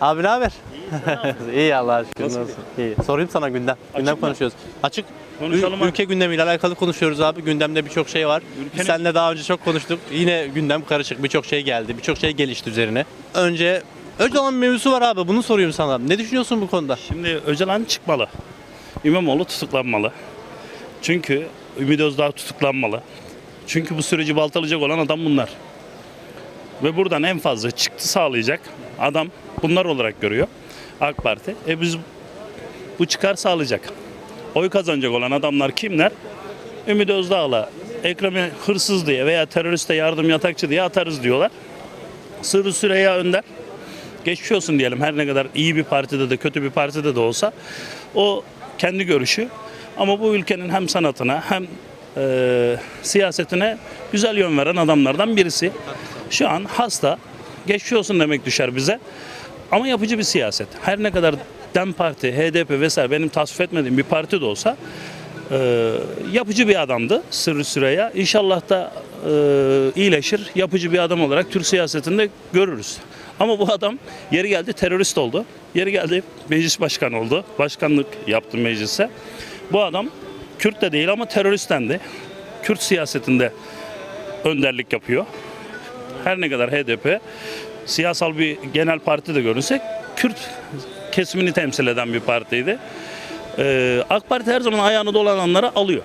Abi ne haber? İyi Allah aşkına. Nasıl Nasıl? İyi. Sorayım sana gündem. gündem mı? konuşuyoruz. Açık. Konuşalım Ül- abi. ülke gündemiyle alakalı konuşuyoruz abi. Gündemde birçok şey var. Biz Ülkenin- seninle daha önce çok konuştuk. Yine gündem karışık. Birçok şey geldi. Birçok şey gelişti üzerine. Önce Öcalan mevzusu var abi. Bunu soruyorum sana. Ne düşünüyorsun bu konuda? Şimdi Öcalan çıkmalı. İmamoğlu tutuklanmalı. Çünkü Ümit Özdağ tutuklanmalı. Çünkü bu süreci baltalayacak olan adam bunlar. Ve buradan en fazla çıktı sağlayacak adam bunlar olarak görüyor AK Parti. E biz bu çıkar sağlayacak. Oy kazanacak olan adamlar kimler? Ümit Özdağ'la Ekrem'i hırsız diye veya teröriste yardım yatakçı diye atarız diyorlar. Sırrı Süreyya Önder geçmiş olsun diyelim her ne kadar iyi bir partide de kötü bir partide de olsa o kendi görüşü ama bu ülkenin hem sanatına hem e, siyasetine güzel yön veren adamlardan birisi. Şu an hasta geçmiş olsun demek düşer bize ama yapıcı bir siyaset. Her ne kadar DEM Parti, HDP vesaire benim tasvip etmediğim bir parti de olsa e, yapıcı bir adamdı Sırrı Süreyya. İnşallah da e, iyileşir. Yapıcı bir adam olarak Türk siyasetinde görürüz. Ama bu adam yeri geldi terörist oldu. Yeri geldi meclis başkanı oldu. Başkanlık yaptı meclise. Bu adam Kürt de değil ama teröristtendi. Kürt siyasetinde önderlik yapıyor. Her ne kadar HDP siyasal bir genel parti de görünsek Kürt kesimini temsil eden bir partiydi. Ee, AK Parti her zaman ayağını dolananlara alıyor.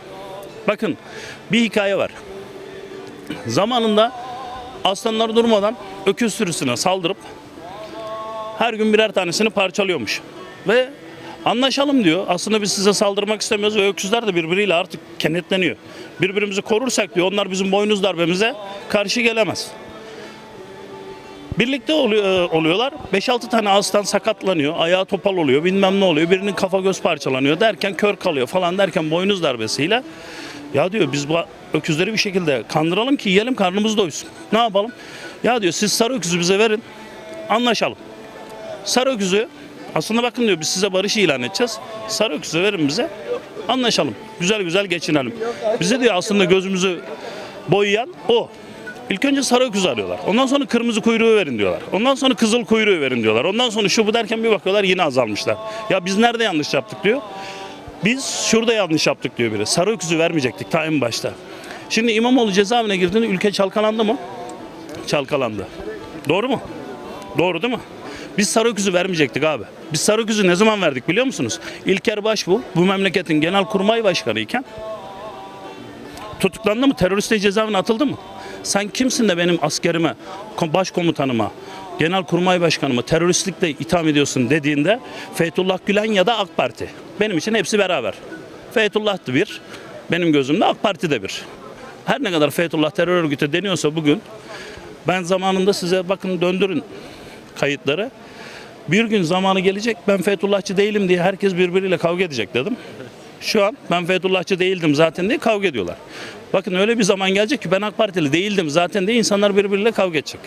Bakın bir hikaye var. Zamanında aslanlar durmadan öküz sürüsüne saldırıp her gün birer tanesini parçalıyormuş. Ve anlaşalım diyor. Aslında biz size saldırmak istemiyoruz ve öküzler de birbiriyle artık kenetleniyor. Birbirimizi korursak diyor onlar bizim boynuz darbemize karşı gelemez. Birlikte oluyor, oluyorlar. 5-6 tane aslan sakatlanıyor. Ayağı topal oluyor. Bilmem ne oluyor. Birinin kafa göz parçalanıyor derken kör kalıyor falan derken boynuz darbesiyle ya diyor biz bu öküzleri bir şekilde kandıralım ki yiyelim karnımız doysun. Ne yapalım? Ya diyor siz sarı öküzü bize verin. Anlaşalım. Sarı öküzü aslında bakın diyor biz size barış ilan edeceğiz. Sarı öküzü verin bize. Anlaşalım. Güzel güzel geçinelim. Bize diyor aslında gözümüzü boyayan o. İlk önce sarı öküzü arıyorlar. Ondan sonra kırmızı kuyruğu verin diyorlar. Ondan sonra kızıl kuyruğu verin diyorlar. Ondan sonra şu bu derken bir bakıyorlar yine azalmışlar. Ya biz nerede yanlış yaptık diyor. Biz şurada yanlış yaptık diyor biri. Sarı öküzü vermeyecektik ta en başta. Şimdi İmamoğlu cezaevine girdiğinde ülke çalkalandı mı? Çalkalandı. Doğru mu? Doğru değil mi? Biz sarı öküzü vermeyecektik abi. Biz sarı öküzü ne zaman verdik biliyor musunuz? İlker Başbuğ bu memleketin genel kurmay başkanı iken tutuklandı mı? Terörist cezaevine atıldı mı? Sen kimsin de benim askerime, kom- başkomutanıma, genel kurmay başkanıma teröristlikle itham ediyorsun dediğinde Fethullah Gülen ya da AK Parti. Benim için hepsi beraber. Fethullah da bir, benim gözümde AK Parti de bir. Her ne kadar Fethullah terör örgütü deniyorsa bugün ben zamanında size bakın döndürün kayıtları. Bir gün zamanı gelecek ben Fethullahçı değilim diye herkes birbiriyle kavga edecek dedim. Şu an ben Fethullahçı değildim zaten diye kavga ediyorlar. Bakın öyle bir zaman gelecek ki ben AK Partili değildim zaten diye insanlar birbiriyle kavga edecek.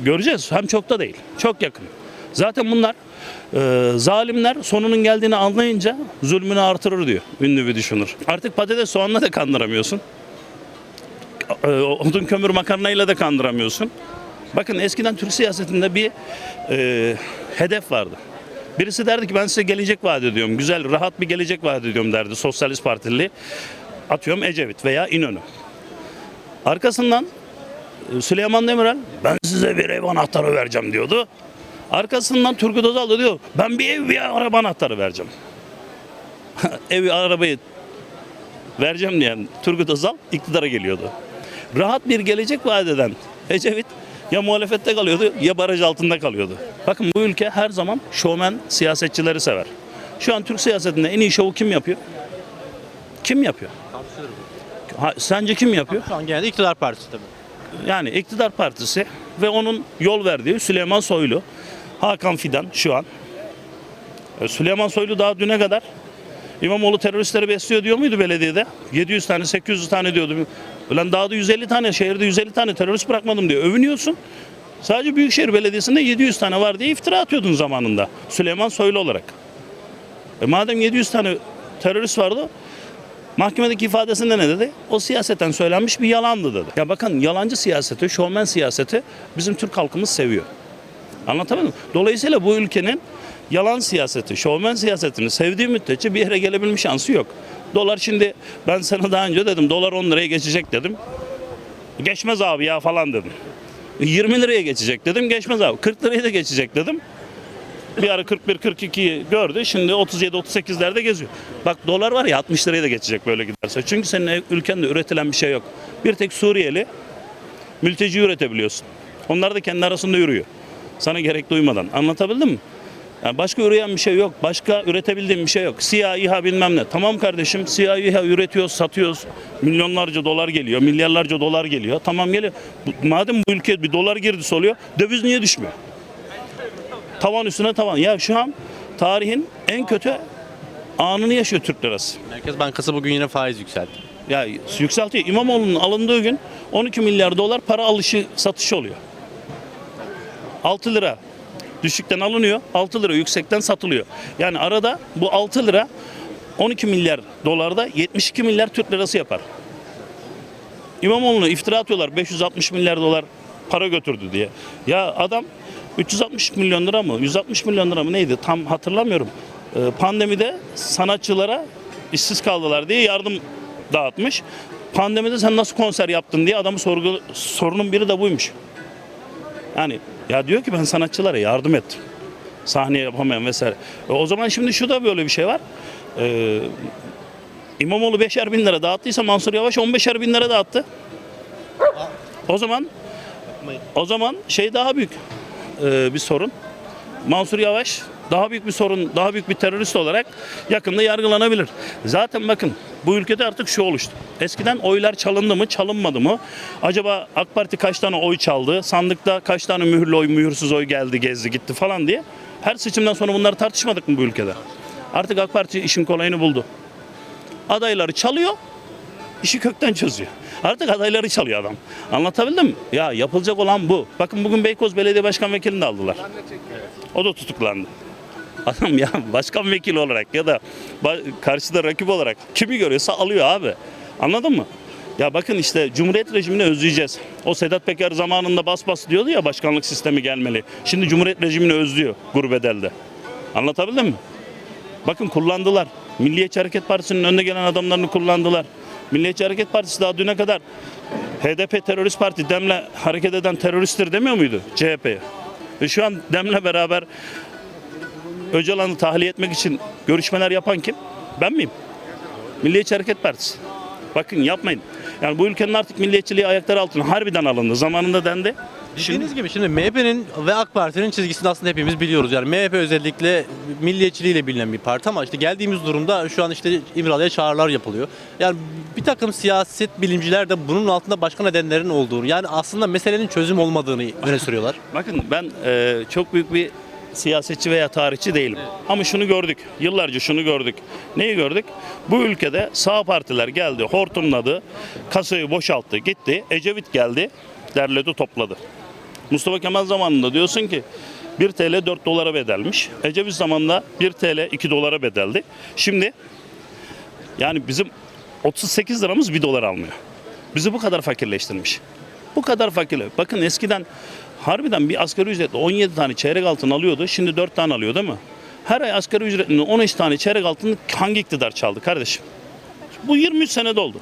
Göreceğiz. Hem çok da değil. Çok yakın. Zaten bunlar e, zalimler sonunun geldiğini anlayınca zulmünü artırır diyor ünlü bir düşünür. Artık patates soğanla da kandıramıyorsun. E, odun kömür makarnayla da kandıramıyorsun. Bakın eskiden Türk siyasetinde bir e, hedef vardı. Birisi derdi ki ben size gelecek vaat ediyorum. Güzel, rahat bir gelecek vaat ediyorum derdi Sosyalist Partili. Atıyorum Ecevit veya İnönü. Arkasından e, Süleyman Demirel ben size bir ev anahtarı vereceğim diyordu. Arkasından Turgut Özal da diyor ben bir ev bir araba anahtarı vereceğim. Evi arabayı vereceğim diyen Turgut Özal iktidara geliyordu. Rahat bir gelecek vaat eden Ecevit ya muhalefette kalıyordu ya baraj altında kalıyordu. Bakın bu ülke her zaman şovmen siyasetçileri sever. Şu an Türk siyasetinde en iyi şovu kim yapıyor? Kim yapıyor? Ha, sence kim yapıyor? Şu an genelde iktidar partisi tabii. Yani iktidar partisi ve onun yol verdiği Süleyman Soylu, Hakan Fidan şu an. E, Süleyman Soylu daha düne kadar İmamoğlu teröristleri besliyor diyor muydu belediyede? 700 tane 800 tane diyordu. Ulan daha da 150 tane şehirde 150 tane terörist bırakmadım diyor. Övünüyorsun. Sadece Büyükşehir Belediyesi'nde 700 tane var diye iftira atıyordun zamanında. Süleyman Soylu olarak. E madem 700 tane terörist vardı Mahkemedeki ifadesinde ne dedi? O siyaseten söylenmiş bir yalandı dedi. Ya bakın yalancı siyaseti, şovmen siyaseti bizim Türk halkımız seviyor. Anlatabildim mi? Dolayısıyla bu ülkenin yalan siyaseti, şovmen siyasetini sevdiği müddetçe bir yere gelebilme şansı yok. Dolar şimdi ben sana daha önce dedim dolar 10 liraya geçecek dedim. Geçmez abi ya falan dedim. 20 liraya geçecek dedim geçmez abi. 40 liraya da geçecek dedim. Bir ara 41-42'yi gördü. Şimdi 37-38'lerde geziyor. Bak dolar var ya 60 liraya da geçecek böyle giderse. Çünkü senin ülkende üretilen bir şey yok. Bir tek Suriyeli mülteci üretebiliyorsun. Onlar da kendi arasında yürüyor. Sana gerek duymadan. Anlatabildim mi? Yani başka üreyen bir şey yok. Başka üretebildiğim bir şey yok. Siyah İHA bilmem ne. Tamam kardeşim siyah İHA üretiyoruz, satıyoruz. Milyonlarca dolar geliyor, milyarlarca dolar geliyor. Tamam geliyor. Madem bu ülkeye bir dolar girdisi oluyor, döviz niye düşmüyor? Tavan üstüne tavan. Ya şu an tarihin en kötü anını yaşıyor Türk lirası. Merkez Bankası bugün yine faiz yükseltti. Ya yükseltiyor. İmamoğlu'nun alındığı gün 12 milyar dolar para alışı satışı oluyor. 6 lira düşükten alınıyor. 6 lira yüksekten satılıyor. Yani arada bu 6 lira 12 milyar dolarda 72 milyar Türk lirası yapar. İmamoğlu'na iftira atıyorlar 560 milyar dolar para götürdü diye. Ya adam 360 milyon lira mı 160 milyon lira mı neydi tam hatırlamıyorum. Ee, pandemide sanatçılara işsiz kaldılar diye yardım dağıtmış. Pandemide sen nasıl konser yaptın diye adamı sorgu, sorunun biri de buymuş. Yani ya diyor ki ben sanatçılara yardım ettim. Sahne yapamayan vesaire. E, o zaman şimdi şu da böyle bir şey var. Ee, İmamoğlu 5'er bin lira dağıttıysa Mansur Yavaş 15'er bin lira dağıttı. O zaman o zaman şey daha büyük e, bir sorun. Mansur Yavaş daha büyük bir sorun, daha büyük bir terörist olarak yakında yargılanabilir. Zaten bakın bu ülkede artık şu oluştu. Eskiden oylar çalındı mı, çalınmadı mı? Acaba AK Parti kaç tane oy çaldı? Sandıkta kaç tane mühürlü oy, mühürsüz oy geldi, gezdi, gitti falan diye. Her seçimden sonra bunları tartışmadık mı bu ülkede? Artık AK Parti işin kolayını buldu. Adayları çalıyor, işi kökten çözüyor. Artık adayları çalıyor adam. Anlatabildim mi? Ya yapılacak olan bu. Bakın bugün Beykoz Belediye Başkan Vekilini de aldılar. O da tutuklandı. Adam ya başkan vekili olarak ya da karşıda rakip olarak kimi görüyorsa alıyor abi. Anladın mı? Ya bakın işte Cumhuriyet rejimini özleyeceğiz. O Sedat Peker zamanında bas bas diyordu ya başkanlık sistemi gelmeli. Şimdi Cumhuriyet rejimini özlüyor gurbedelde. Anlatabildim mi? Bakın kullandılar. Milliyetçi Hareket Partisi'nin önde gelen adamlarını kullandılar. Milliyetçi Hareket Partisi daha düne kadar HDP terörist parti Dem'le hareket eden teröristtir demiyor muydu CHP'ye? Ve şu an Dem'le beraber Öcalan'ı tahliye etmek için görüşmeler yapan kim? Ben miyim? Milliyetçi Hareket Partisi. Bakın yapmayın. Yani bu ülkenin artık milliyetçiliği ayaklar altına harbiden alındı. Zamanında dendi. Şimdi Dediğiniz gibi şimdi MHP'nin ve AK Parti'nin çizgisini aslında hepimiz biliyoruz. Yani MHP özellikle milliyetçiliğiyle bilinen bir parti ama işte geldiğimiz durumda şu an işte İmralı'ya çağrılar yapılıyor. Yani bir takım siyaset bilimciler de bunun altında başka nedenlerin olduğunu yani aslında meselenin çözüm olmadığını öne sürüyorlar. Bakın ben e, çok büyük bir siyasetçi veya tarihçi değilim. Ama şunu gördük. Yıllarca şunu gördük. Neyi gördük? Bu ülkede sağ partiler geldi, hortumladı, kasayı boşalttı, gitti. Ecevit geldi, derledi, topladı. Mustafa Kemal zamanında diyorsun ki 1 TL 4 dolara bedelmiş. Ecevit zamanında 1 TL 2 dolara bedeldi. Şimdi yani bizim 38 liramız 1 dolar almıyor. Bizi bu kadar fakirleştirmiş. Bu kadar fakirle. Bakın eskiden harbiden bir asgari ücretle 17 tane çeyrek altın alıyordu. Şimdi 4 tane alıyor değil mi? Her ay asgari ücretle 13 tane çeyrek altını hangi iktidar çaldı kardeşim? Bu 23 senede oldu.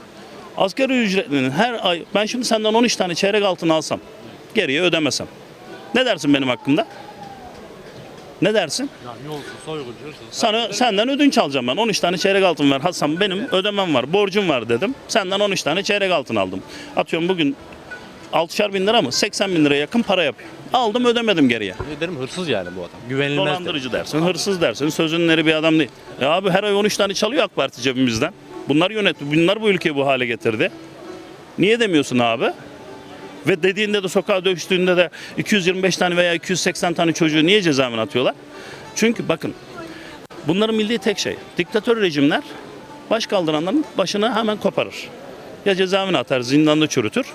Asgari ücretlinin her ay ben şimdi senden 13 tane çeyrek altın alsam geriye ödemesem. Ne dersin benim hakkımda? Ne dersin? Sana senden ödünç alacağım ben. 13 tane çeyrek altın ver Hasan benim ödemem var, borcum var dedim. Senden 13 tane çeyrek altın aldım. Atıyorum bugün 6'şar bin lira mı? 80 bin liraya yakın para yapıyor. Aldım ödemedim geriye. Derim hırsız yani bu adam. Güvenilmez. Dolandırıcı dersin, hırsız dersin, sözünün eri bir adam değil. Ya abi her ay 13 tane çalıyor AK Parti cebimizden. Bunlar yönetti, bunlar bu ülkeyi bu hale getirdi. Niye demiyorsun abi? Ve dediğinde de sokağa dövüştüğünde de 225 tane veya 280 tane çocuğu niye cezaevine atıyorlar? Çünkü bakın bunların bildiği tek şey. Diktatör rejimler baş kaldıranların başını hemen koparır. Ya cezaevine atar, zindanda çürütür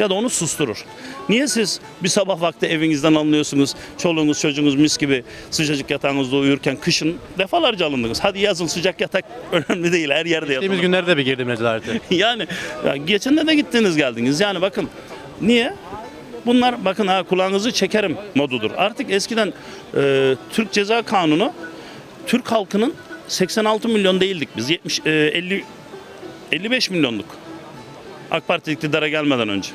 ya da onu susturur. Niye siz bir sabah vakti evinizden alınıyorsunuz, çoluğunuz çocuğunuz mis gibi sıcacık yatağınızda uyurken kışın defalarca alındınız. Hadi yazın sıcak yatak önemli değil her yerde Geçtiğimiz yatın. günlerde bir girdim nezarete. yani ya geçen de de gittiniz geldiniz. Yani bakın niye? Bunlar bakın ha kulağınızı çekerim modudur. Artık eskiden e, Türk Ceza Kanunu Türk halkının 86 milyon değildik biz. 70 e, 50 55 milyonduk. AK Parti iktidara gelmeden önce.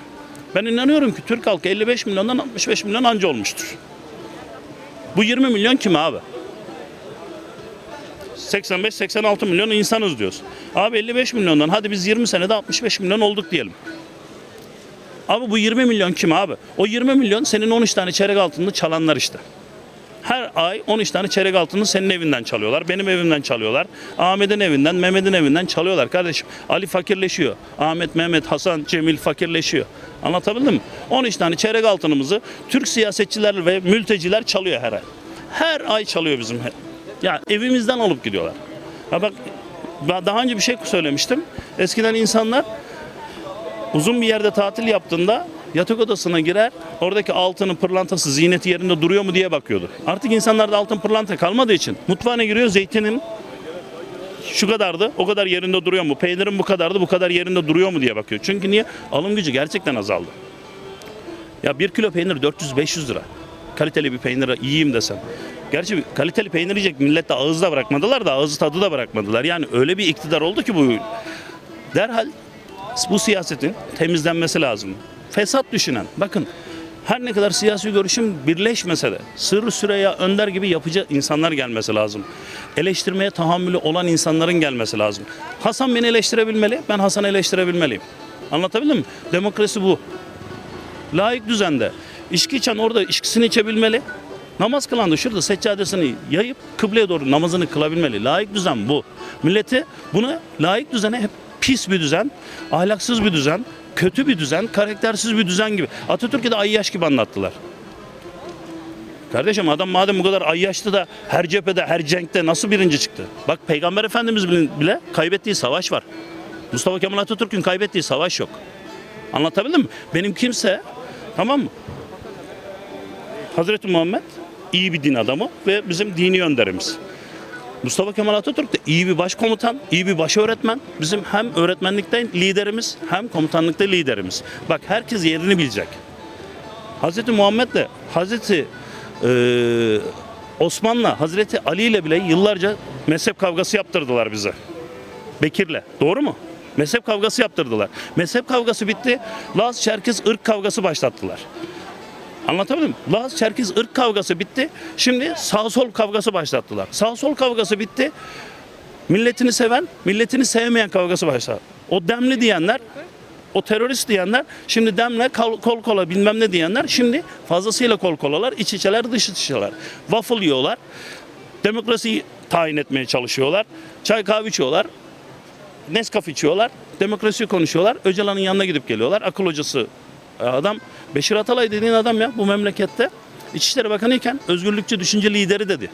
Ben inanıyorum ki Türk halkı 55 milyondan 65 milyon anca olmuştur. Bu 20 milyon kim abi? 85-86 milyon insanız diyoruz. Abi 55 milyondan hadi biz 20 senede 65 milyon olduk diyelim. Abi bu 20 milyon kim abi? O 20 milyon senin 13 tane çeyrek altını çalanlar işte. Her ay 13 tane çeyrek altını senin evinden çalıyorlar. Benim evimden çalıyorlar. Ahmet'in evinden, Mehmet'in evinden çalıyorlar kardeşim. Ali fakirleşiyor. Ahmet, Mehmet, Hasan, Cemil fakirleşiyor. Anlatabildim mi? 13 tane çeyrek altınımızı Türk siyasetçiler ve mülteciler çalıyor her ay. Her ay çalıyor bizim. Ya evimizden alıp gidiyorlar. Ha bak daha önce bir şey söylemiştim. Eskiden insanlar uzun bir yerde tatil yaptığında yatak odasına girer, oradaki altının pırlantası, ziyneti yerinde duruyor mu diye bakıyordu. Artık insanlarda altın pırlanta kalmadığı için mutfağına giriyor zeytinin şu kadardı, o kadar yerinde duruyor mu? Peynirin bu kadardı, bu kadar yerinde duruyor mu diye bakıyor. Çünkü niye? Alım gücü gerçekten azaldı. Ya bir kilo peynir 400-500 lira. Kaliteli bir peynir yiyeyim desem. Gerçi kaliteli peynir yiyecek millet de ağızda bırakmadılar da ağız tadı da bırakmadılar. Yani öyle bir iktidar oldu ki bu derhal bu siyasetin temizlenmesi lazım. Fesat düşünen, bakın her ne kadar siyasi görüşüm birleşmese de Sırrı Süreyya Önder gibi yapıcı insanlar gelmesi lazım. Eleştirmeye tahammülü olan insanların gelmesi lazım. Hasan beni eleştirebilmeli, ben Hasan'ı eleştirebilmeliyim. Anlatabildim mi? Demokrasi bu. Layık düzende. İçki içen orada içkisini içebilmeli. Namaz kılan da şurada seccadesini yayıp kıbleye doğru namazını kılabilmeli. Layık düzen bu. Milleti bunu layık düzene hep pis bir düzen, ahlaksız bir düzen, kötü bir düzen, karaktersiz bir düzen gibi. Atatürk'ü de ayyaş gibi anlattılar. Kardeşim adam madem bu kadar ayyaştı da her cephede, her cenkte nasıl birinci çıktı? Bak Peygamber Efendimiz bile kaybettiği savaş var. Mustafa Kemal Atatürk'ün kaybettiği savaş yok. Anlatabildim mi? Benim kimse tamam mı? Hazreti Muhammed iyi bir din adamı ve bizim dini önderimiz. Mustafa Kemal Atatürk de iyi bir başkomutan, iyi bir baş öğretmen. Bizim hem öğretmenlikte liderimiz hem komutanlıkta liderimiz. Bak herkes yerini bilecek. Hazreti Muhammed de Hazreti eee, Osman'la Hazreti Ali ile bile yıllarca mezhep kavgası yaptırdılar bize. Bekir'le. Doğru mu? Mezhep kavgası yaptırdılar. Mezhep kavgası bitti. Laz Çerkez ırk kavgası başlattılar. Anlatabildim mi? Laz Çerkez ırk kavgası bitti. Şimdi sağ sol kavgası başlattılar. Sağ sol kavgası bitti. Milletini seven, milletini sevmeyen kavgası başladı. O demli diyenler, o terörist diyenler, şimdi demle kol, kol kola bilmem ne diyenler, şimdi fazlasıyla kol kolalar, iç içeler, dış içeler. Waffle yiyorlar, demokrasiyi tayin etmeye çalışıyorlar, çay kahve içiyorlar, Nescafe içiyorlar, demokrasi konuşuyorlar, Öcalan'ın yanına gidip geliyorlar, akıl hocası adam. Beşir Atalay dediğin adam ya bu memlekette İçişleri Bakanı iken özgürlükçü düşünce lideri dedi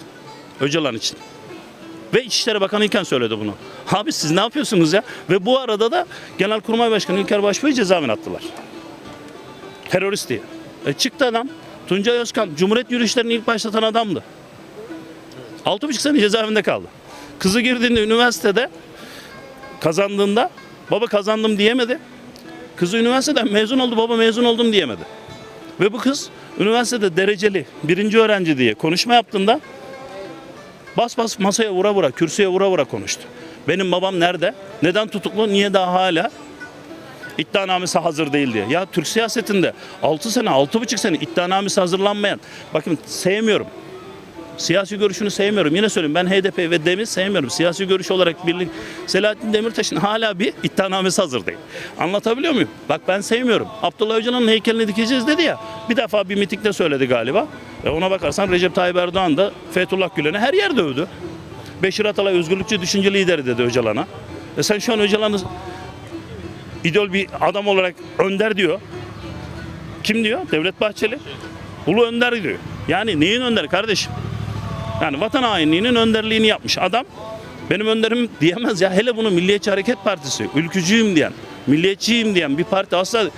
Öcalan için. Ve İçişleri Bakanı iken söyledi bunu. Abi siz ne yapıyorsunuz ya? Ve bu arada da Genelkurmay Başkanı İlker Başbuğ'u cezaevine attılar. Terörist diye. E çıktı adam. Tuncay Özkan Cumhuriyet yürüyüşlerini ilk başlatan adamdı. Altı buçuk sene cezaevinde kaldı. Kızı girdiğinde üniversitede kazandığında baba kazandım diyemedi. Kızı üniversiteden mezun oldu baba mezun oldum diyemedi. Ve bu kız üniversitede dereceli birinci öğrenci diye konuşma yaptığında bas bas masaya vura vura kürsüye vura vura konuştu. Benim babam nerede? Neden tutuklu? Niye daha hala iddianamesi hazır değil diye. Ya Türk siyasetinde 6 sene, 6,5 sene iddianamesi hazırlanmayan, bakın sevmiyorum. Siyasi görüşünü sevmiyorum. Yine söyleyeyim ben HDP ve DEM'i sevmiyorum. Siyasi görüş olarak birlik Selahattin Demirtaş'ın hala bir iddianamesi hazır değil. Anlatabiliyor muyum? Bak ben sevmiyorum. Abdullah Öcalan'ın heykelini dikeceğiz dedi ya. Bir defa bir mitikte söyledi galiba. E ona bakarsan Recep Tayyip Erdoğan da Fethullah Gülen'i her yerde övdü. Beşir Atalay özgürlükçü düşünce lideri dedi Öcalan'a. E sen şu an Öcalan'ı idol bir adam olarak önder diyor. Kim diyor? Devlet Bahçeli. Ulu önder diyor. Yani neyin önderi kardeşim? Yani vatan hainliğinin önderliğini yapmış adam. Benim önderim diyemez ya. Hele bunu Milliyetçi Hareket Partisi, ülkücüyüm diyen, milliyetçiyim diyen bir parti asla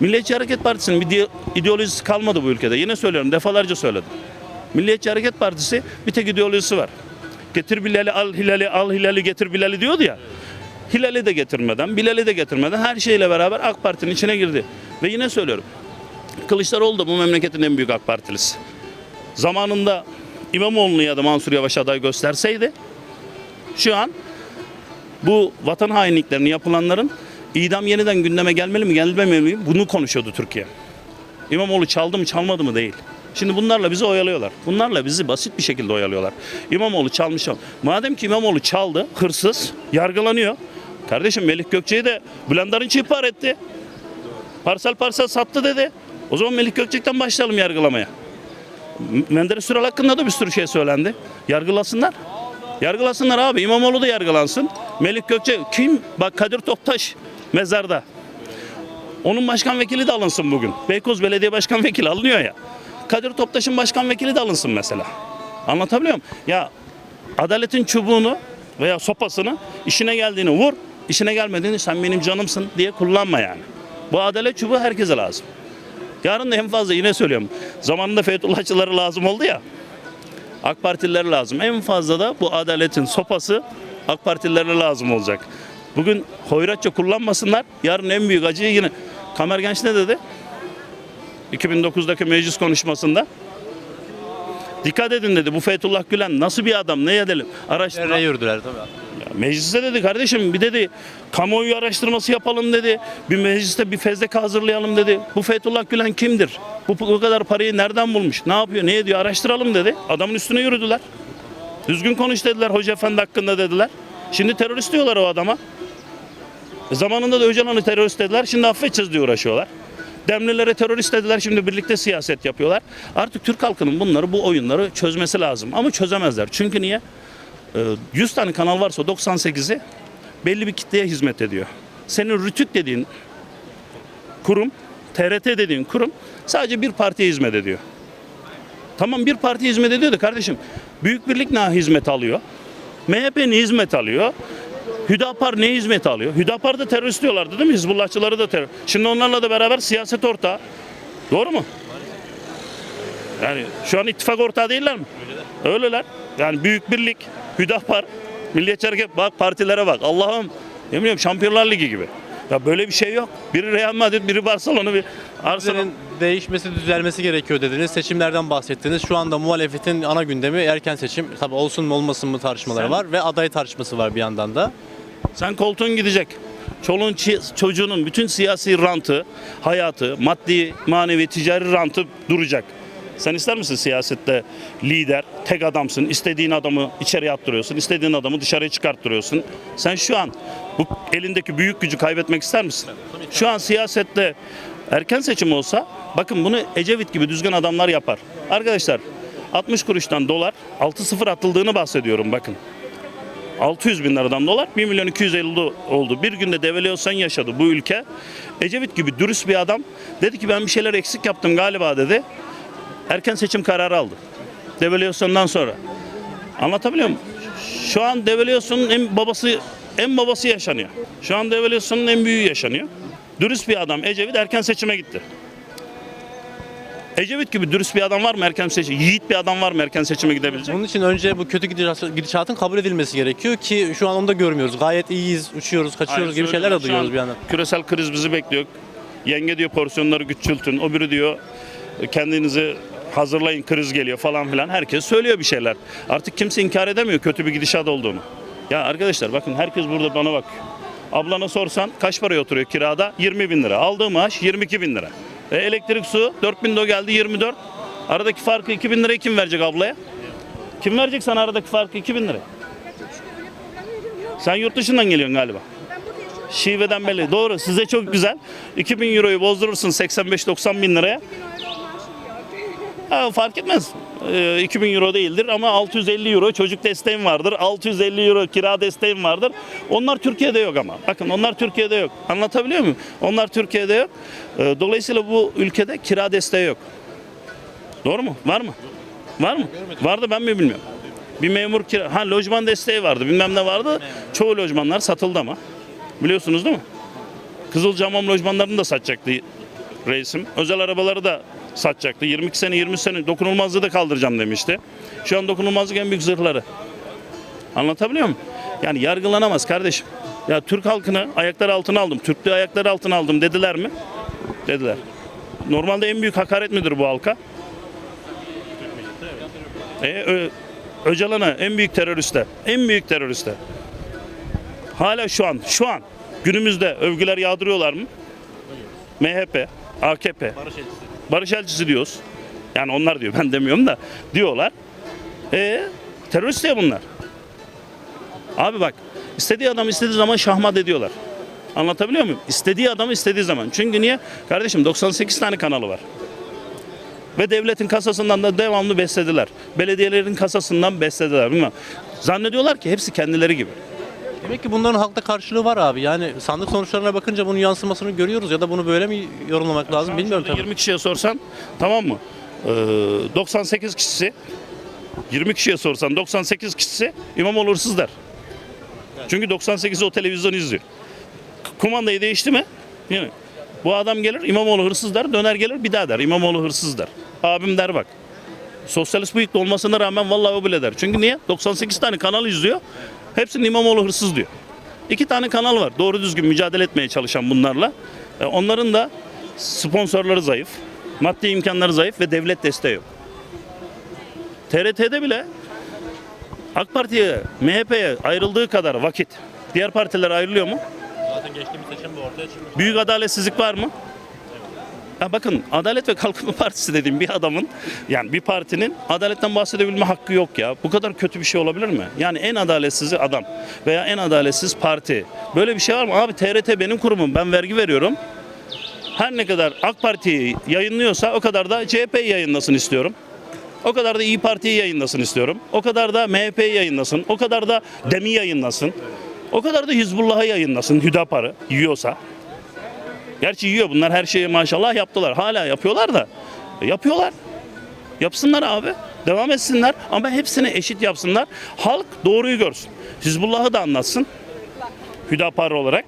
Milliyetçi Hareket Partisi'nin bir ideolojisi kalmadı bu ülkede. Yine söylüyorum, defalarca söyledim. Milliyetçi Hareket Partisi bir tek ideolojisi var. Getir Bilal'i, al Hilal'i, al Hilal'i, getir Bilal'i diyordu ya. Hilal'i de getirmeden, Bilal'i de getirmeden her şeyle beraber AK Parti'nin içine girdi. Ve yine söylüyorum. Kılıçdaroğlu da bu memleketin en büyük AK Partilisi. Zamanında İmamoğlu'nu ya da Mansur Yavaş aday gösterseydi şu an bu vatan hainliklerini yapılanların idam yeniden gündeme gelmeli mi gelmemeli mi bunu konuşuyordu Türkiye. İmamoğlu çaldı mı çalmadı mı değil. Şimdi bunlarla bizi oyalıyorlar. Bunlarla bizi basit bir şekilde oyalıyorlar. İmamoğlu çalmış. Madem ki İmamoğlu çaldı, hırsız, yargılanıyor. Kardeşim Melih Gökçe'yi de Bülent Arınç ihbar etti. Parsel parsel sattı dedi. O zaman Melih Gökçek'ten başlayalım yargılamaya. Menderes Süral hakkında da bir sürü şey söylendi. Yargılasınlar. Yargılasınlar abi. İmamoğlu da yargılansın. Melih Gökçe kim? Bak Kadir Toptaş mezarda. Onun başkan vekili de alınsın bugün. Beykoz Belediye Başkan Vekili alınıyor ya. Kadir Toptaş'ın başkan vekili de alınsın mesela. Anlatabiliyor muyum? Ya adaletin çubuğunu veya sopasını işine geldiğini vur, işine gelmediğini sen benim canımsın diye kullanma yani. Bu adalet çubuğu herkese lazım. Yarın da en fazla yine söylüyorum. Zamanında Fethullahçıları lazım oldu ya. AK Partililer lazım. En fazla da bu adaletin sopası AK Partililere lazım olacak. Bugün hoyratça kullanmasınlar. Yarın en büyük acıyı yine Kamer Genç ne dedi? 2009'daki meclis konuşmasında. Dikkat edin dedi. Bu Fethullah Gülen nasıl bir adam? Ne edelim? Araştır. Nereye yürüdüler tabii. Mecliste dedi kardeşim bir dedi kamuoyu araştırması yapalım dedi. Bir mecliste bir fezleke hazırlayalım dedi. Bu Fethullah Gülen kimdir? Bu, bu kadar parayı nereden bulmuş? Ne yapıyor? Ne ediyor? Araştıralım dedi. Adamın üstüne yürüdüler. Düzgün konuş dediler Hoca Efendi hakkında dediler. Şimdi terörist diyorlar o adama. E Zamanında da Öcalan'ı terörist dediler. Şimdi affedeceğiz diye uğraşıyorlar. Demlilere terörist dediler. Şimdi birlikte siyaset yapıyorlar. Artık Türk halkının bunları bu oyunları çözmesi lazım. Ama çözemezler. Çünkü niye? Ee, 100 tane kanal varsa 98'i belli bir kitleye hizmet ediyor. Senin Rütük dediğin kurum, TRT dediğin kurum sadece bir partiye hizmet ediyor. Tamam bir parti hizmet ediyor da kardeşim Büyük Birlik ne hizmet alıyor? MHP ne hizmet alıyor? Hüdapar ne hizmet alıyor? Hüdapar da terörist diyorlardı değil mi? Hizbullahçıları da terör. Şimdi onlarla da beraber siyaset ortağı. Doğru mu? Yani şu an ittifak ortağı değiller mi? Öyleler. Yani Büyük Birlik, Hüdapar, Milliyetçi Hareket bak partilere bak. Allah'ım ne bileyim Şampiyonlar Ligi gibi. Ya böyle bir şey yok. Biri Real Madrid, biri Barcelona, bir Arsenal. Değişmesi, düzelmesi gerekiyor dediniz. Seçimlerden bahsettiniz. Şu anda muhalefetin ana gündemi erken seçim. Tabii olsun mu olmasın mı tartışmaları Sen- var ve aday tartışması var bir yandan da. Sen koltuğun gidecek. Çoluğun çi- çocuğunun bütün siyasi rantı, hayatı, maddi, manevi, ticari rantı duracak. Sen ister misin siyasette lider, tek adamsın, istediğin adamı içeriye attırıyorsun, istediğin adamı dışarıya çıkarttırıyorsun. Sen şu an bu elindeki büyük gücü kaybetmek ister misin? Şu an siyasette erken seçim olsa, bakın bunu Ecevit gibi düzgün adamlar yapar. Arkadaşlar 60 kuruştan dolar 6-0 atıldığını bahsediyorum bakın. 600 bin liradan dolar 1 milyon 250 oldu. Bir günde devalüasyon yaşadı bu ülke. Ecevit gibi dürüst bir adam dedi ki ben bir şeyler eksik yaptım galiba dedi. Erken seçim kararı aldı. Devalüasyondan sonra. Anlatabiliyor muyum? Şu an devalüasyonun en babası en babası yaşanıyor. Şu an devalüasyonun en büyüğü yaşanıyor. Dürüst bir adam Ecevit erken seçime gitti. Ecevit gibi dürüst bir adam var mı erken seçim? Yiğit bir adam var mı erken seçime gidebilecek? Bunun için önce bu kötü gidişat- gidişatın kabul edilmesi gerekiyor ki şu an onu da görmüyoruz. Gayet iyiyiz, uçuyoruz, kaçıyoruz Hayır, gibi şeyler de duyuyoruz bir yandan. Küresel kriz bizi bekliyor. Yenge diyor porsiyonları küçültün. O biri diyor kendinizi hazırlayın kriz geliyor falan filan. Herkes söylüyor bir şeyler. Artık kimse inkar edemiyor kötü bir gidişat olduğunu. Ya arkadaşlar bakın herkes burada bana bak. Ablana sorsan kaç paraya oturuyor kirada? 20 bin lira. Aldığı maaş 22 bin lira. E, elektrik su 4 bin de geldi 24. Aradaki farkı 2 bin lirayı kim verecek ablaya? Kim verecek sana aradaki farkı 2 bin lira? Sen yurt dışından geliyorsun galiba. Şiveden belli. Doğru. Size çok güzel. 2000 euroyu bozdurursun 85-90 bin liraya. Fark etmez. Ee, 2000 euro değildir ama 650 euro çocuk desteğim vardır. 650 euro kira desteğim vardır. Onlar Türkiye'de yok ama. Bakın onlar Türkiye'de yok. Anlatabiliyor muyum? Onlar Türkiye'de yok. Ee, dolayısıyla bu ülkede kira desteği yok. Doğru mu? Var mı? Var mı? Vardı ben mi bilmiyorum. Bir memur kira... Ha lojman desteği vardı. Bilmem ne vardı. Çoğu lojmanlar satıldı ama. Biliyorsunuz değil mi? Kızılcamam lojmanlarını da satacaktı reisim. Özel arabaları da satacaktı. 22 sene 20 sene dokunulmazlığı da kaldıracağım demişti. Şu an dokunulmazlık en büyük zırhları. Anlatabiliyor muyum? Yani yargılanamaz kardeşim. Ya Türk halkını ayakları altına aldım. Türklüğü ayakları altına aldım dediler mi? Dediler. Normalde en büyük hakaret midir bu halka? E, Ö- Öcalan'a en büyük teröriste, en büyük teröriste. Hala şu an, şu an günümüzde övgüler yağdırıyorlar mı? MHP, AKP, Barış elçisi. Barış elçisi diyoruz. Yani onlar diyor, ben demiyorum da diyorlar. E terörist ya bunlar. Abi bak, istediği adam istediği zaman şahmat ediyorlar. Anlatabiliyor muyum? İstediği adam istediği zaman. Çünkü niye? Kardeşim 98 tane kanalı var. Ve devletin kasasından da devamlı beslediler. Belediyelerin kasasından beslediler. Bilmem. Zannediyorlar ki hepsi kendileri gibi. Demek ki bunların halkta karşılığı var abi. Yani sandık sonuçlarına bakınca bunun yansımasını görüyoruz ya da bunu böyle mi yorumlamak lazım bilmiyorum tabii. 20 kişiye sorsan tamam mı? Ee, 98 kişisi 20 kişiye sorsan 98 kişisi İmamoğlu hırsız der. Çünkü 98'i o televizyonu izliyor. Kumandayı değişti mi? Yani bu adam gelir İmamoğlu hırsız der, döner gelir bir daha der İmamoğlu hırsız der. Abim der bak. Sosyalist bıyıklı olmasına rağmen vallahi o bile der. Çünkü niye? 98 tane kanal izliyor. Hepsinin İmamoğlu hırsız diyor. İki tane kanal var. Doğru düzgün mücadele etmeye çalışan bunlarla. E, onların da sponsorları zayıf. Maddi imkanları zayıf ve devlet desteği yok. TRT'de bile AK Parti'ye, MHP'ye ayrıldığı kadar vakit diğer partiler ayrılıyor mu? Zaten geçtiğimiz seçim bu ortaya çıkmış. Büyük adaletsizlik var mı? Ya bakın Adalet ve Kalkınma Partisi dediğim bir adamın yani bir partinin adaletten bahsedebilme hakkı yok ya. Bu kadar kötü bir şey olabilir mi? Yani en adaletsiz adam veya en adaletsiz parti. Böyle bir şey var mı? Abi TRT benim kurumum. Ben vergi veriyorum. Her ne kadar AK Parti'yi yayınlıyorsa o kadar da CHP'yi yayınlasın istiyorum. O kadar da İyi Parti'yi yayınlasın istiyorum. O kadar da MHP'yi yayınlasın. O kadar da DEM'i yayınlasın. O kadar da Hizbullah'ı yayınlasın. Hüdapar'ı yiyorsa. Gerçi yiyor bunlar her şeyi maşallah yaptılar. Hala yapıyorlar da. E, Yapıyorlar. Yapsınlar abi. Devam etsinler ama hepsini eşit yapsınlar. Halk doğruyu görsün. Hizbullah'ı da anlatsın. Hüdapar olarak.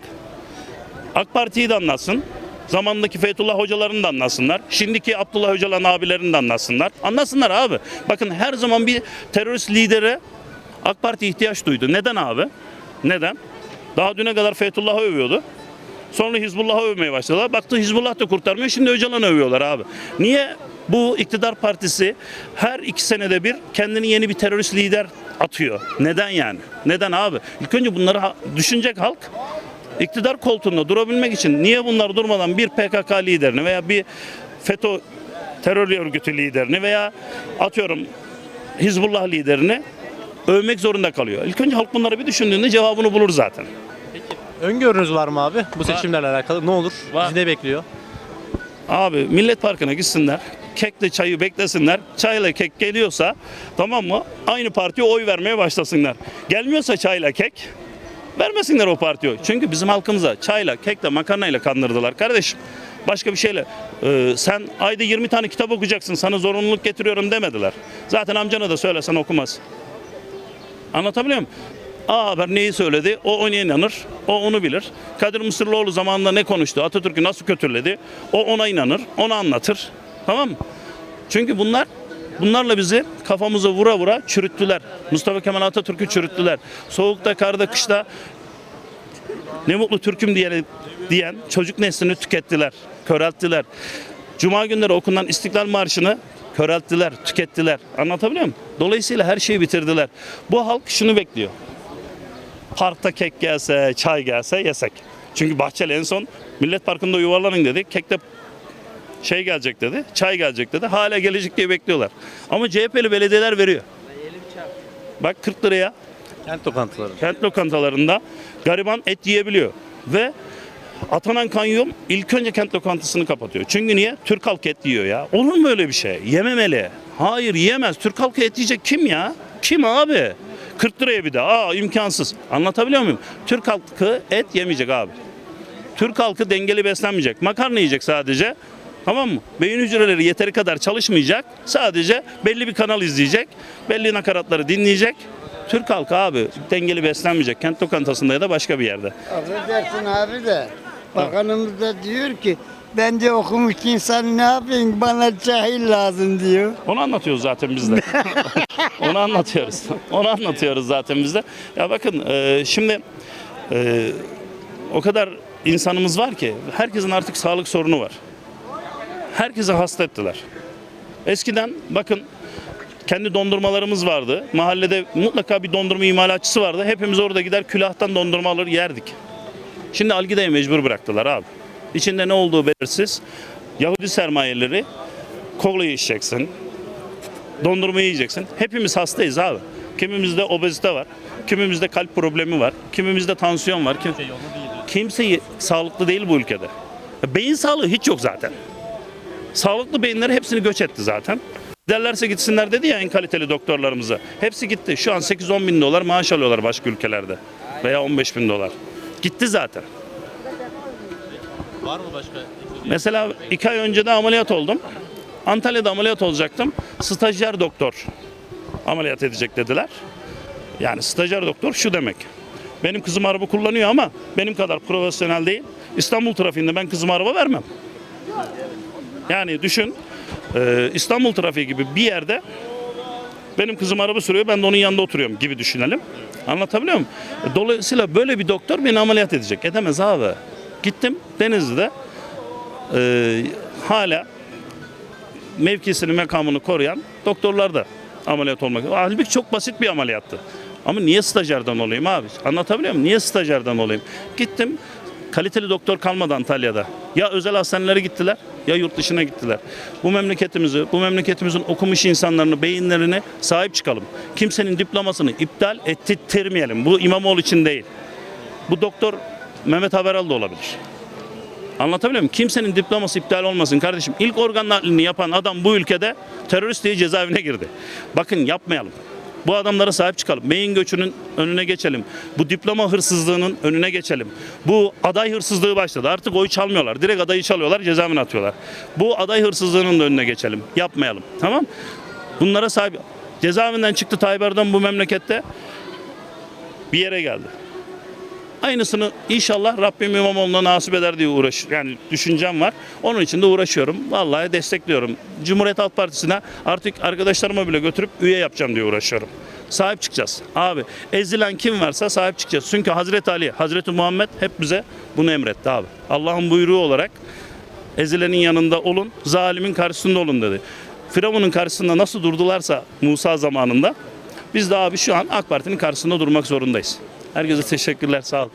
AK Parti'yi de anlatsın. Zamandaki Fethullah hocalarını da anlatsınlar. Şimdiki Abdullah Öcalan abilerini de anlatsınlar. Anlatsınlar abi. Bakın her zaman bir terörist lidere AK Parti ihtiyaç duydu. Neden abi? Neden? Daha düne kadar Fethullah'ı övüyordu. Sonra Hizbullah'ı övmeye başladılar. Baktı Hizbullah da kurtarmıyor. Şimdi Öcalan'ı övüyorlar abi. Niye bu iktidar partisi her iki senede bir kendini yeni bir terörist lider atıyor? Neden yani? Neden abi? İlk önce bunları düşünecek halk. İktidar koltuğunda durabilmek için niye bunlar durmadan bir PKK liderini veya bir FETÖ terör örgütü liderini veya atıyorum Hizbullah liderini övmek zorunda kalıyor. İlk önce halk bunları bir düşündüğünde cevabını bulur zaten. Öngörünüz var mı abi bu seçimlerle alakalı? Ne olur? Var. Bizi ne bekliyor? Abi Millet Parkı'na gitsinler. Kekle çayı beklesinler. Çayla kek geliyorsa tamam mı? Aynı partiye oy vermeye başlasınlar. Gelmiyorsa çayla kek vermesinler o partiye. Çünkü bizim halkımıza çayla, kekle, makarnayla kandırdılar kardeşim. Başka bir şeyle e, sen ayda 20 tane kitap okuyacaksın sana zorunluluk getiriyorum demediler. Zaten amcana da söylesen okumaz. Anlatabiliyor muyum? A Haber neyi söyledi? O ona inanır. O onu bilir. Kadir Mısırlıoğlu zamanında ne konuştu? Atatürk'ü nasıl kötüledi? O ona inanır. Onu anlatır. Tamam mı? Çünkü bunlar bunlarla bizi kafamıza vura vura çürüttüler. Mustafa Kemal Atatürk'ü çürüttüler. Soğukta, karda, kışta ne mutlu Türk'üm diye, diyen çocuk neslini tükettiler, körelttiler. Cuma günleri okunan İstiklal Marşı'nı körelttiler, tükettiler. Anlatabiliyor muyum? Dolayısıyla her şeyi bitirdiler. Bu halk şunu bekliyor. Parkta kek gelse, çay gelse yesek. Çünkü Bahçeli en son Millet Parkı'nda yuvarlanın dedi. Kekte şey gelecek dedi, çay gelecek dedi. Hala gelecek diye bekliyorlar. Ama CHP'li belediyeler veriyor. Bak 40 liraya Kent lokantaları. kent lokantalarında gariban et yiyebiliyor. Ve atanan kanyon ilk önce kent lokantasını kapatıyor. Çünkü niye? Türk halkı et yiyor ya. Olur mu öyle bir şey? Yememeli. Hayır yiyemez. Türk halkı et yiyecek kim ya? Kim abi? 40 liraya bir de. Aa imkansız. Anlatabiliyor muyum? Türk halkı et yemeyecek abi. Türk halkı dengeli beslenmeyecek. Makarna yiyecek sadece. Tamam mı? Beyin hücreleri yeteri kadar çalışmayacak. Sadece belli bir kanal izleyecek. Belli nakaratları dinleyecek. Türk halkı abi dengeli beslenmeyecek. Kent lokantasında ya da başka bir yerde. Affedersin abi de bakanımız da diyor ki ben de okumuş insan ne yapayım bana cahil lazım diyor. Onu anlatıyoruz zaten biz de. Onu anlatıyoruz. Onu anlatıyoruz zaten biz de. Ya bakın e, şimdi e, o kadar insanımız var ki herkesin artık sağlık sorunu var. Herkese hasta ettiler. Eskiden bakın kendi dondurmalarımız vardı. Mahallede mutlaka bir dondurma imalatçısı vardı. Hepimiz orada gider külahtan dondurma alır yerdik. Şimdi Algida'ya mecbur bıraktılar abi. İçinde ne olduğu belirsiz. Yahudi sermayeleri kolayı içeceksin. Dondurmayı yiyeceksin. Hepimiz hastayız abi. Kimimizde obezite var. Kimimizde kalp problemi var. Kimimizde tansiyon var. Kim... Kimse sağlıklı değil bu ülkede. Beyin sağlığı hiç yok zaten. Sağlıklı beyinleri hepsini göç etti zaten. Giderlerse gitsinler dedi ya en kaliteli doktorlarımıza. Hepsi gitti. Şu an 8-10 bin dolar maaş alıyorlar başka ülkelerde. Veya 15 bin dolar. Gitti zaten. Var mı başka? Mesela iki ay önce de ameliyat oldum. Antalya'da ameliyat olacaktım. Stajyer doktor ameliyat edecek dediler. Yani stajyer doktor şu demek. Benim kızım araba kullanıyor ama benim kadar profesyonel değil. İstanbul trafiğinde ben kızıma araba vermem. Yani düşün e, İstanbul trafiği gibi bir yerde benim kızım araba sürüyor ben de onun yanında oturuyorum gibi düşünelim. Anlatabiliyor muyum? Dolayısıyla böyle bir doktor beni ameliyat edecek. Edemez abi. Gittim Denizli'de e, hala mevkisini mekamını koruyan doktorlar da ameliyat olmak. Halbuki çok basit bir ameliyattı. Ama niye stajyerden olayım abi? Anlatabiliyor muyum? Niye stajyerden olayım? Gittim kaliteli doktor kalmadı Antalya'da. Ya özel hastanelere gittiler ya yurt dışına gittiler. Bu memleketimizi, bu memleketimizin okumuş insanlarını, beyinlerini sahip çıkalım. Kimsenin diplomasını iptal ettirmeyelim. Bu İmamoğlu için değil. Bu doktor Mehmet Haberal da olabilir. Anlatabiliyor muyum? Kimsenin diploması iptal olmasın kardeşim. İlk organ naklini yapan adam bu ülkede terörist diye cezaevine girdi. Bakın yapmayalım. Bu adamlara sahip çıkalım. Beyin göçünün önüne geçelim. Bu diploma hırsızlığının önüne geçelim. Bu aday hırsızlığı başladı. Artık oy çalmıyorlar. Direkt adayı çalıyorlar, cezaevine atıyorlar. Bu aday hırsızlığının da önüne geçelim. Yapmayalım. Tamam? Bunlara sahip Cezaevinden çıktı Tayyip Erdoğan bu memlekette bir yere geldi. Aynısını inşallah Rabbim İmamoğlu'na nasip eder diye uğraş yani düşüncem var. Onun için de uğraşıyorum. Vallahi destekliyorum. Cumhuriyet Halk Partisi'ne artık arkadaşlarıma bile götürüp üye yapacağım diye uğraşıyorum. Sahip çıkacağız. Abi ezilen kim varsa sahip çıkacağız. Çünkü Hazreti Ali, Hazreti Muhammed hep bize bunu emretti abi. Allah'ın buyruğu olarak ezilenin yanında olun, zalimin karşısında olun dedi. Firavun'un karşısında nasıl durdularsa Musa zamanında biz de abi şu an AK Parti'nin karşısında durmak zorundayız. Herkese teşekkürler, sağ olun.